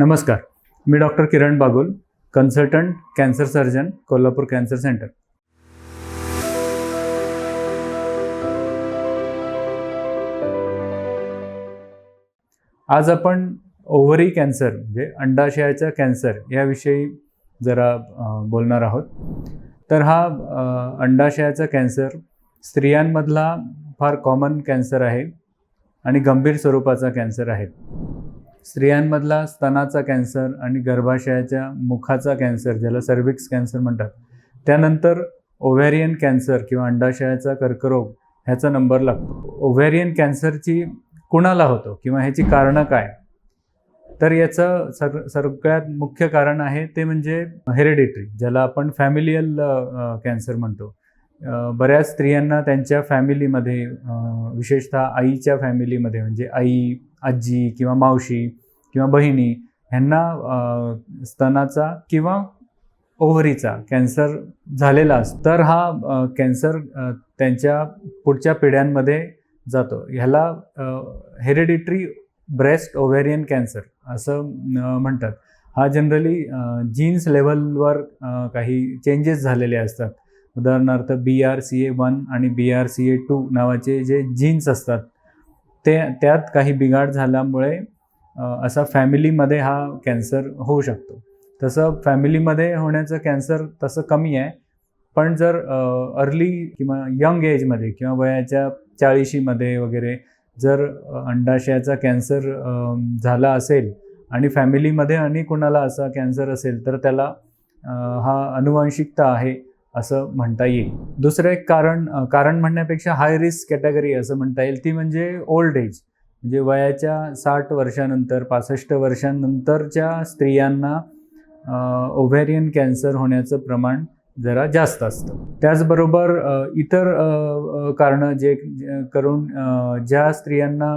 नमस्कार मी doctor Kiran Bagul consultant cancer surgeon Kolhapur cancer centre. आज आपण ओव्हरी कॅन्सर म्हणजे अंडाशयाचा कॅन्सर याविषयी जरा बोलणार आहोत. तर हा अंडाशयाचा कॅन्सर स्त्रियांमधला फार कॉमन कॅन्सर आहे आणि गंभीर स्वरूपाचा कॅन्सर आहे. स्त्रियांमधला स्तनाचा कॅन्सर आणि गर्भाशयाच्या मुखाचा कॅन्सर ज्याला सर्विक्स कॅन्सर म्हणतात. त्यानंतर ओव्हॅरियन कॅन्सर किंवा अंडाशयाचा कर्करोग ह्याचा नंबर लागतो ओव्हॅरियन कॅन्सरची कुणाला होतो किंवा ह्याची कारणं काय? तर याचं सग सगळ्यात मुख्य कारण आहे ते म्हणजे हेरिडिटरी ज्याला आपण फॅमिलियल कॅन्सर म्हणतो. बऱ्याच स्त्रियांना त्यांच्या फॅमिलीमध्ये विशेषतः आईच्या फॅमिलीमध्ये म्हणजे आई आजी किंवा मावशी किंवा बहिणी ह्यांना स्तनाचा किंवा ओव्हरीचा कॅन्सर झालेला असतो तर हा कॅन्सर त्यांच्या पुढच्या पिढ्यांमध्ये जातो. ह्याला हेरिडिटरी ब्रेस्ट ओव्हेरियन कॅन्सर असं म्हणतात. हा जनरली जीन्स लेवलवर काही चेंजेस झालेले असतात. उदाहरणार्थ B R C A one आणि B R C A two नावाचे जे जीन्स असतात ते त्यात काही बिघाड झाल्यामुळे असा फॅमिलीमध्ये हा कॅन्सर होऊ शकतो. तसं फॅमिलीमध्ये होण्याचं कॅन्सर तसं कमी आहे पण जर अर्ली किंवा यंग एजमध्ये किंवा वयाच्या चाळीशीमध्ये वगैरे जर अंडाशयाचा कॅन्सर झाला असेल आणि फॅमिलीमध्ये आणि कुणाला असा कॅन्सर असेल तर त्याला हा अनुवांशिकता आहे असं म्हणता येईल. दुसरं एक कारण कारण म्हणण्यापेक्षा हाय रिस्क कॅटेगरी असं म्हणता येईल. ती म्हणजे ओल्ड एज म्हणजे वयाच्या साठ वर्षानंतर पासष्ट वर्षांनंतरच्या स्त्रियांना ओव्हेरियन कॅन्सर होण्याचं प्रमाण जरा जास्त असतं. त्याचबरोबर इतर कारणं जे करून ज्या स्त्रियांना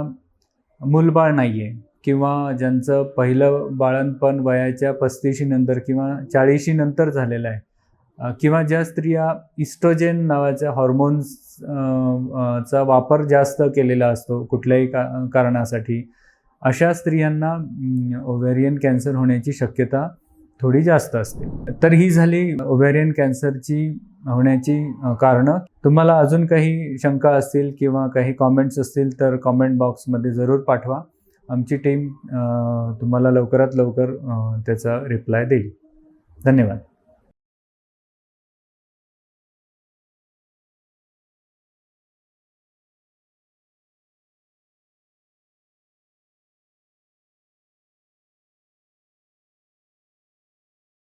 मूलबाळ नाही आहे किंवा ज्यांचं पहिलं बाळणपण वयाच्या पस्तीशी नंतर किंवा चाळीशी नंतर झालेलं आहे किंवा ज्या स्त्रिया इस्ट्रोजेन नावाच्या हॉर्मोन्स चा वापर जास्त केलेला असतो कुठल्याही का कारणासाठी अशा स्त्रियांना ओव्हेरियन कॅन्सर होण्याची शक्यता थोडी जास्त असते. तर ही झाली ओव्हेरियन कॅन्सरची होण्याची कारणं. तुम्हाला अजून काही शंका असतील किंवा काही कॉमेंट्स असतील तर कॉमेंट बॉक्समध्ये जरूर पाठवा. आमची टीम तुम्हाला लवकरात लवकर त्याचा रिप्लाय देईल. धन्यवाद.